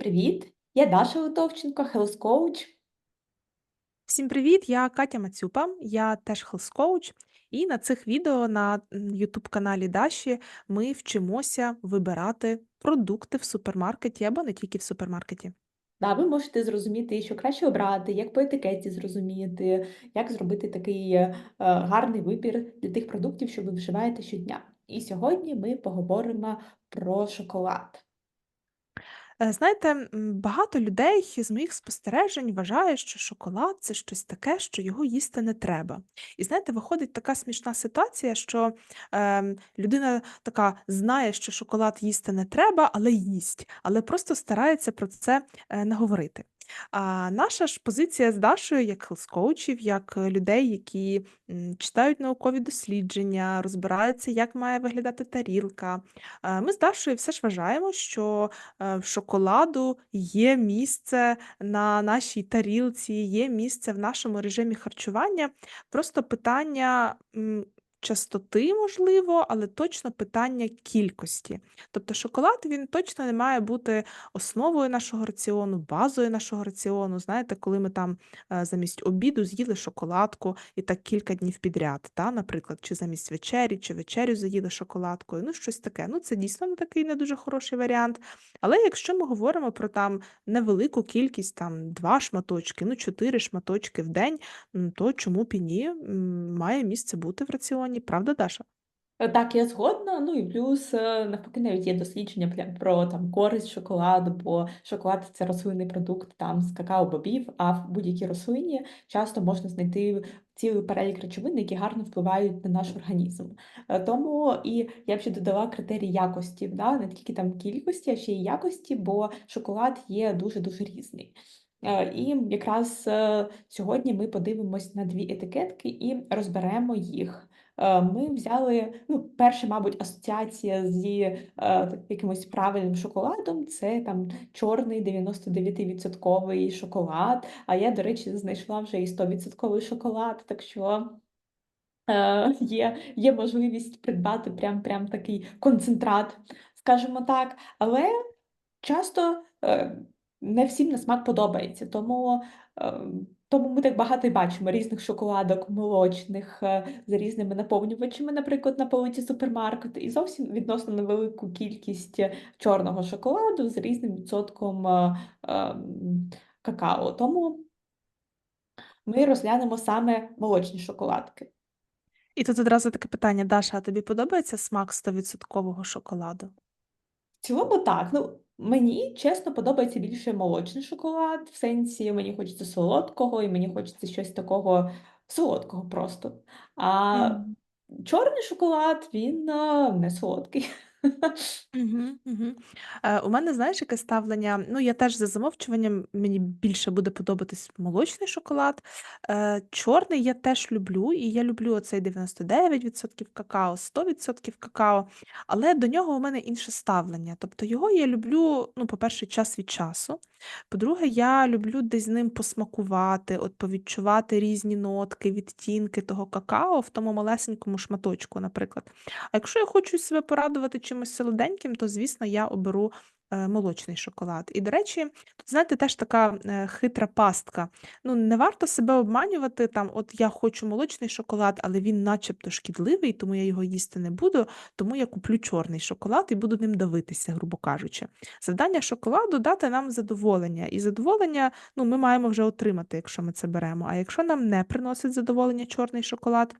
привіт! Я Даша Литовченко, Health Coach. Всім привіт! Я Катя Мацюпа, я теж health coach, і на цих відео на youtube каналі Даші ми вчимося вибирати продукти в супермаркеті або не тільки в супермаркеті. Да, ви можете зрозуміти, що краще обрати, як по етикеті зрозуміти, як зробити такий е, гарний вибір для тих продуктів, що ви вживаєте щодня. І сьогодні ми поговоримо про шоколад. Е, знаєте, багато людей з моїх спостережень вважає, що шоколад це щось таке, що його їсти не треба. І знаєте, виходить така смішна ситуація, що ем, людина така знає, що шоколад їсти не треба, але їсть, але просто старається про це е, не говорити. А наша ж позиція з Дашою, як хелс-коучів, як е, людей, які читають наукові дослідження, розбираються, як має виглядати тарілка. Ми з Дашою все ж вважаємо, що е, в шоколаду є місце на нашій тарілці, є місце в нашому режимі харчування. Просто питання. Частоти, можливо, але точно питання кількості. Тобто шоколад він точно не має бути основою нашого раціону, базою нашого раціону. Знаєте, коли ми там е, замість обіду з'їли шоколадку і так кілька днів підряд, та, наприклад, чи замість вечері, чи вечерю заїли шоколадкою, ну щось таке. Ну, це дійсно не такий не дуже хороший варіант. Але якщо ми говоримо про там невелику кількість, там два шматочки, ну чотири шматочки в день, то чому б і ні, має місце бути в раціоні, правда, Даша? Е, Так, я згодна. Ну і плюс, е, навпаки, навіть є дослідження про там користь шоколаду, бо шоколад це рослинний продукт там з какао-бобів, а в будь-якій рослині часто можна знайти цілий перелік речовин, які гарно впливають на наш організм. Е, Тому і я б ще додала критерій якості, да? не тільки там кількості, а ще й якості, бо шоколад є дуже-дуже різний. Е, І якраз е, сьогодні ми подивимось на дві етикетки і розберемо їх. Е, Ми взяли, ну, перша, мабуть, асоціація зі якимось правильним шоколадом це там чорний 99% шоколад. А я, до речі, знайшла вже і 100% шоколад, так що є, є можливість придбати прям, прям такий концентрат, скажімо так. Але часто не всім на смак подобається, тому, е, тому ми так багато і бачимо різних шоколадок, молочних е, з різними наповнювачами, наприклад, на полиці супермаркету, і зовсім відносно невелику кількість е, чорного шоколаду з різним відсотком какао. Тому ми розглянемо саме молочні шоколадки. І тут одразу таке питання: Даша, а тобі подобається смак 100% шоколаду? В цілому так. Ну, мені чесно подобається більше молочний шоколад, в сенсі мені хочеться солодкого, і мені хочеться щось такого солодкого просто. А чорний шоколад, він а, не солодкий. Е, у мене, знаєш, яке ставлення? Ну, я теж за замовчуванням, мені більше буде подобатись молочний шоколад. Е, чорний я теж люблю, і я люблю оцей 99% какао, 100% какао, але до нього у мене інше ставлення. Тобто його я люблю, ну, по-перше, час від часу. По-друге, я люблю десь з ним посмакувати, от повідчувати різні нотки, відтінки того какао в тому малесенькому шматочку, наприклад. А якщо я хочу себе порадувати чимось солоденьким, то, звісно, я оберу е, молочний шоколад. І, до речі, тут, знаєте, теж така е, хитра пастка. Ну, не варто себе обманювати, там, от я хочу молочний шоколад, але він начебто шкідливий, тому я його їсти не буду, тому я куплю чорний шоколад і буду ним давитися, грубо кажучи. Завдання шоколаду дати нам задоволення. І задоволення ну, ми маємо вже отримати, якщо ми це беремо. А якщо нам не приносить задоволення чорний шоколад,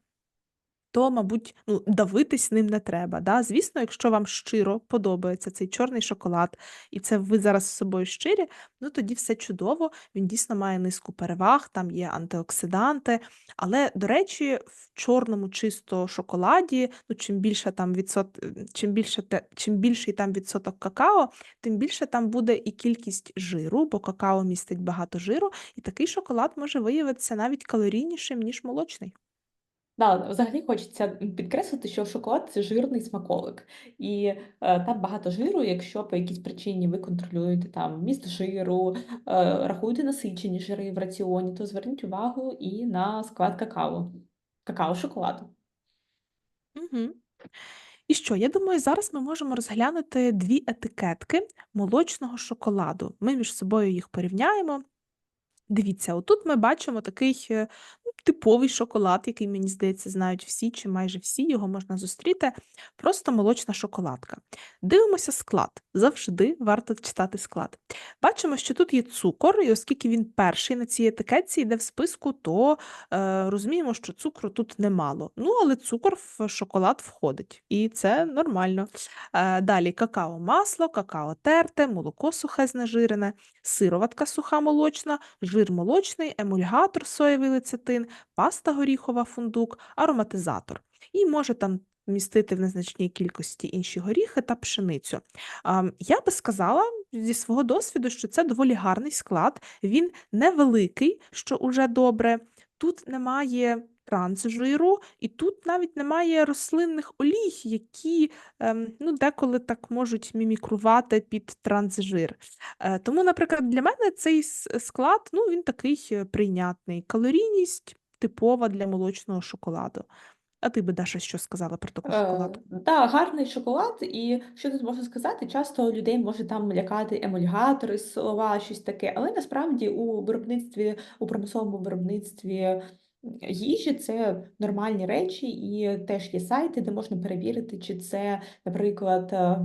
то, мабуть, ну, давитись ним не треба. Да? Звісно, якщо вам щиро подобається цей чорний шоколад, і це ви зараз з собою щирі, ну тоді все чудово, він дійсно має низку переваг, там є антиоксиданти. Але, до речі, в чорному чисто шоколаді, ну, чим більше там відсот... чим більше те... чим більший там відсоток какао, тим більше там буде і кількість жиру, бо какао містить багато жиру, і такий шоколад може виявитися навіть калорійнішим, ніж молочний. Да, взагалі хочеться підкреслити, що шоколад це жирний смаколик, і е, там багато жиру, якщо по якійсь причині ви контролюєте там вміст жиру, е, рахуєте насичені жири в раціоні, то зверніть увагу і на склад какао, какао-шоколаду. Мгм. І що? Я думаю, зараз ми можемо розглянути дві етикетки молочного шоколаду. Ми між собою їх порівняємо. Дивіться, отут ми бачимо такий е, ну, типовий шоколад, який, мені здається, знають всі чи майже всі, його можна зустріти. Просто молочна шоколадка. Дивимося склад. Завжди варто читати склад. Бачимо, що тут є цукор, і оскільки він перший на цій етикетці йде в списку, то е, розуміємо, що цукру тут немало. Ну, але цукор в шоколад входить, і це нормально. Е, далі какао масло, какао терте, молоко сухе знежирене, сироватка суха молочна, жир молочний, емульгатор соєвий лецитин, паста горіхова фундук, ароматизатор. І може там містити в незначній кількості інші горіхи та пшеницю. Я би сказала зі свого досвіду, що це доволі гарний склад. Він невеликий, що уже добре. Тут немає трансжиру, і тут навіть немає рослинних олій, які ем, ну, деколи так можуть мімікрувати під трансжир. Е, Тому, наприклад, для мене цей склад ну, він такий е, прийнятний. Калорійність типова для молочного шоколаду. А ти би, Даша, що сказала про таку Е, шоколадку? да, гарний шоколад, і що тут можна сказати, часто людей може там лякати емульгатори, слова, щось таке, але насправді у виробництві, у промисловому виробництві їжі це нормальні речі, і теж є сайти, де можна перевірити, чи це, наприклад, е,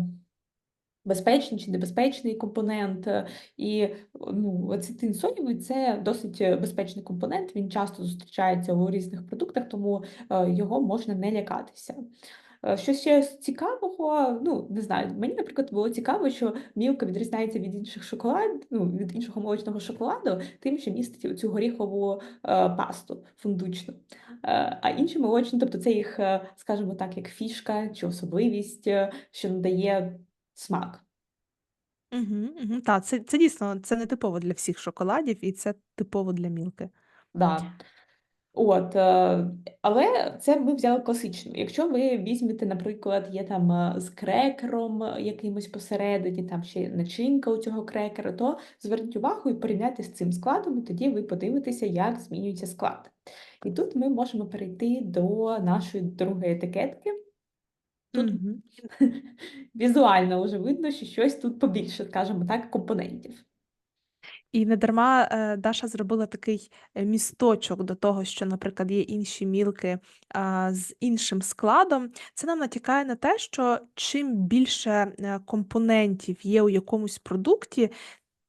безпечний чи небезпечний компонент. Е, І ну, ацетин соєвий це досить е, безпечний компонент. Він часто зустрічається у різних продуктах, тому його можна не лякатися. Е, Що ще з цікавого, ну не знаю, мені, наприклад, було цікаво, що мілка відрізняється від інших шоколад, ну від іншого молочного шоколаду, тим, що містить цю горіхову е, пасту фундучну. Е, а інші молочні, тобто це їх, скажімо так, як фішка чи особливість, що надає смак. Угу, угу. Так, це, це дійсно це не типово для всіх шоколадів, і це типово для мілки. Да. От, е, але це ми взяли класичну. Якщо ви візьмете, наприклад, є там е, з крекером е, якимось посередині, там ще начинка у цього крекера, то зверніть увагу і порівняйте з цим складом, і тоді ви подивитеся, як змінюється склад. І тут ми можемо перейти до нашої другої етикетки. Тут Угу. візуально вже видно, що щось тут побільше, скажімо так, компонентів. І не дарма е, Даша зробила такий е, місточок до того, що, наприклад, є інші мілки з іншим складом. Це нам натякає на те, що чим більше е, компонентів є у якомусь продукті,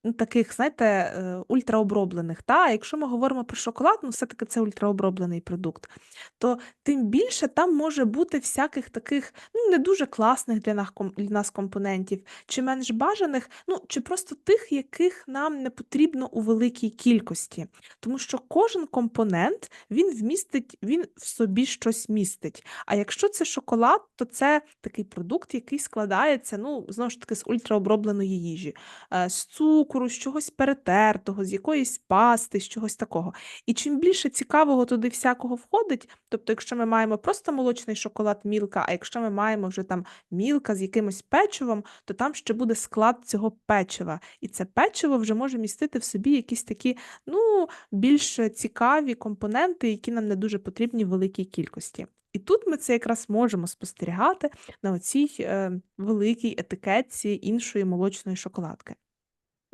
ну, таких, знаєте, е, ультраоброблених. Та? Якщо ми говоримо про шоколад, ну все-таки це ультраоброблений продукт, то тим більше там може бути всяких таких ну, не дуже класних для нас, для нас компонентів, чи менш бажаних, ну чи просто тих, яких нам не потрібно у великій кількості. Тому що кожен компонент він вмістить, він в собі щось містить. А якщо це шоколад, то це такий продукт, який складається, ну, знову ж таки, з ультраобробленої їжі е, з цукру, з чогось перетертого, з якоїсь пасти, з чогось такого. І чим більше цікавого туди всякого входить, тобто, якщо ми маємо просто молочний шоколад мілка, а якщо ми маємо вже там мілка з якимось печивом, то там ще буде склад цього печива. І це печиво вже може містити в собі якісь такі, ну, більш цікаві компоненти, які нам не дуже потрібні в великій кількості. І тут ми це якраз можемо спостерігати на оцій е, великій етикетці іншої молочної шоколадки.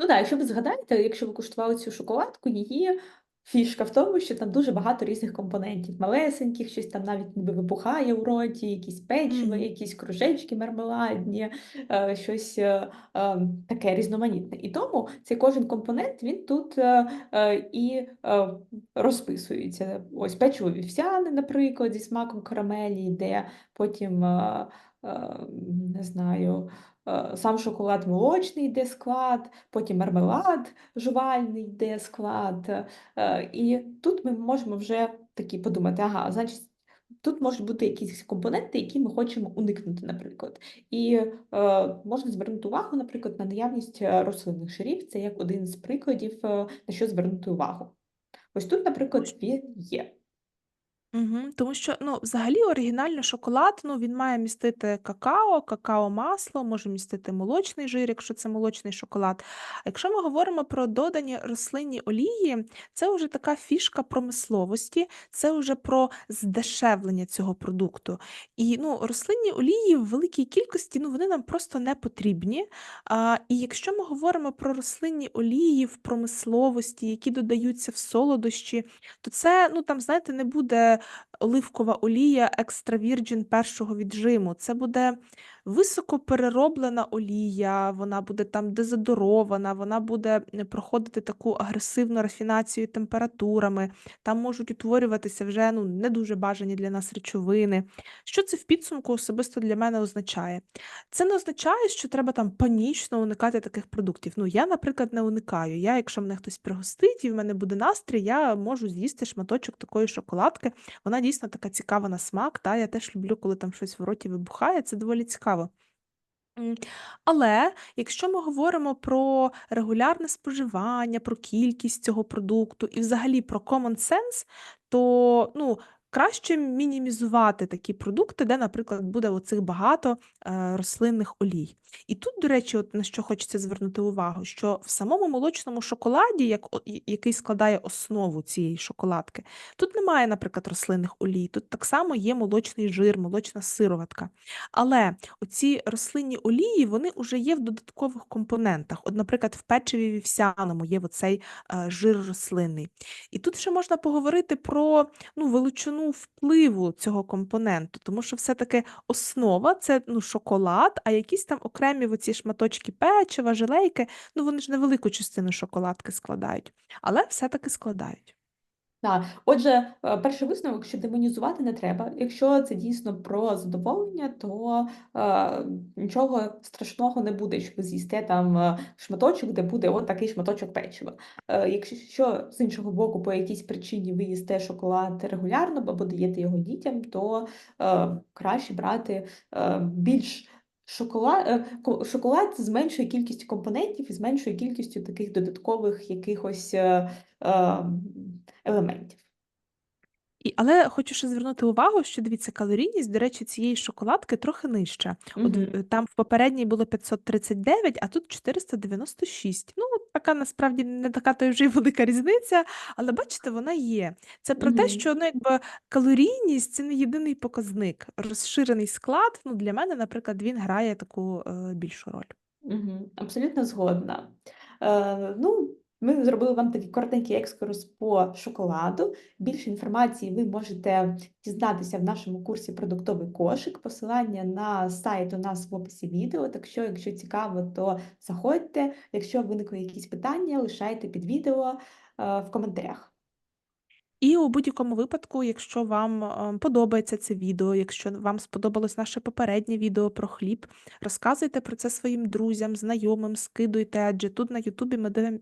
Ну так, якщо ви згадаєте, якщо ви куштували цю шоколадку, її фішка в тому, що там дуже багато різних компонентів, малесеньких, щось там навіть ніби вибухає у роті, якісь печиво, якісь кружечки мармеладні, е, щось е, е, таке різноманітне. І тому цей кожен компонент він тут і розписується. Ось печиво вівсяне, наприклад, зі смаком карамелі йде, потім не знаю. Е, Сам шоколад молочний йде склад, потім мармелад жувальний йде склад. Е, І тут ми можемо вже такі подумати, ага, значить, тут можуть бути якісь компоненти, які ми хочемо уникнути, наприклад. І е, можна звернути увагу, наприклад, на наявність е, рослинних жирів. Це як один з прикладів, на що звернути увагу. Ось тут, наприклад, він є. Мгм. Тому що, ну, взагалі оригінальний шоколад, ну, він має містити какао, какао-масло, може містити молочний жир, якщо це молочний шоколад. А якщо ми говоримо про додані рослинні олії, це вже така фішка промисловості, це вже про здешевлення цього продукту. І, ну, рослинні олії в великій кількості, ну, вони нам просто не потрібні. А, і якщо ми говоримо про рослинні олії в промисловості, які додаються в солодощі, то це, ну, там, знаєте, не буде оливкова олія екстра вірджин першого віджиму. Це буде високоперероблена олія, вона буде там дезодорована, вона буде е, проходити таку агресивну рафінацію температурами, там можуть утворюватися вже ну, не дуже бажані для нас речовини. Що це в підсумку особисто для мене означає? Це не означає, що треба там панічно уникати таких продуктів. Ну, я, наприклад, не уникаю. Я, якщо мене хтось пригостить і в мене буде настрій, я можу з'їсти шматочок такої шоколадки. Вона дійсно така цікава на смак. Та я теж люблю, коли там щось в роті вибухає. Це доволі цікаво. М, Але якщо ми говоримо про регулярне споживання, про кількість цього продукту і взагалі про common sense, то ну, краще мінімізувати такі продукти, де, наприклад, буде оцих багато е, рослинних олій. І тут, до речі, от на що хочеться звернути увагу, що в самому молочному шоколаді, як, який складає основу цієї шоколадки, тут немає, наприклад, рослинних олій, тут так само є молочний жир, молочна сироватка. Але оці рослинні олії, вони вже є в додаткових компонентах. От, наприклад, в печиві вівсяному є оцей е, жир рослинний. І тут ще можна поговорити про ну, величину впливу цього компоненту, тому що все-таки основа це ну, шоколад, а якісь там окремі оці шматочки печива, жилейки, ну вони ж невелику частину шоколадки складають, але все-таки складають. Так, отже, е, перший висновок, що демонізувати не треба. Якщо це дійсно про задоволення, то е, нічого страшного не буде, що ви з'їсте там е, шматочок, де буде от такий шматочок печива. Е, якщо з іншого боку, по якійсь причині ви їсте шоколад регулярно або даєте його дітям, то е, краще брати е, більш шоколад, е, ко- шоколад з меншою кількістю компонентів і з меншою кількістю таких додаткових якихось. е, е, елементів. І, але хочу ще звернути увагу, що дивіться, калорійність, до речі, цієї шоколадки трохи нижча. От Мгм. в- там в попередній було 539, а тут 496. Ну, така насправді не така то й вже й велика різниця, але бачите, вона є. Це про те, Мгм. що ну, якби калорійність це не єдиний показник. Розширений склад, ну, для мене, наприклад, він грає таку е, більшу роль. Мгм. Абсолютно згодна. Е, ну, ми зробили вам такий коротенький екскурс по шоколаду. Більше інформації ви можете дізнатися в нашому курсі «Продуктовий кошик». Посилання на сайт у нас в описі відео. Так що, якщо цікаво, то заходьте. Якщо виникли якісь питання, лишайте під відео е, в коментарях. І у будь-якому випадку, якщо вам е, подобається це відео, якщо вам сподобалось наше попереднє відео про хліб, розказуйте про це своїм друзям, знайомим, скидуйте, адже тут на Ютубі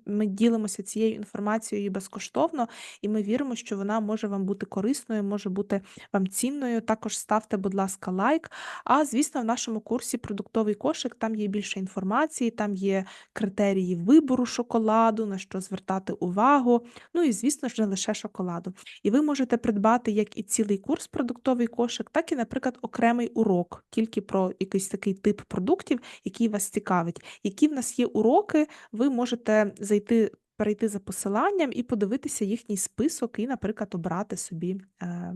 ми ділимося цією інформацією безкоштовно, і ми віримо, що вона може вам бути корисною, може бути вам цінною. Також ставте, будь ласка, лайк. А звісно, в нашому курсі продуктовий кошик там є більше інформації, там є критерії вибору шоколаду, на що звертати увагу. Ну і звісно ж, не лише шоколаду. І ви можете придбати як і цілий курс продуктовий кошик, так і, наприклад, окремий урок тільки про якийсь такий тип продуктів, який вас цікавить. Які в нас є уроки, ви можете зайти. Перейти за посиланням і подивитися їхній список, і, наприклад, обрати собі е,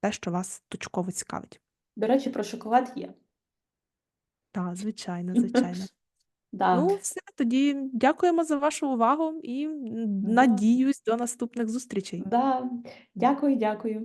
те, що вас точково цікавить. До речі, про шоколад є. Так, звичайно, звичайно. Да. Ну, все, тоді дякуємо за вашу увагу і Да. надіюсь до наступних зустрічей. Да. Дякую, дякую.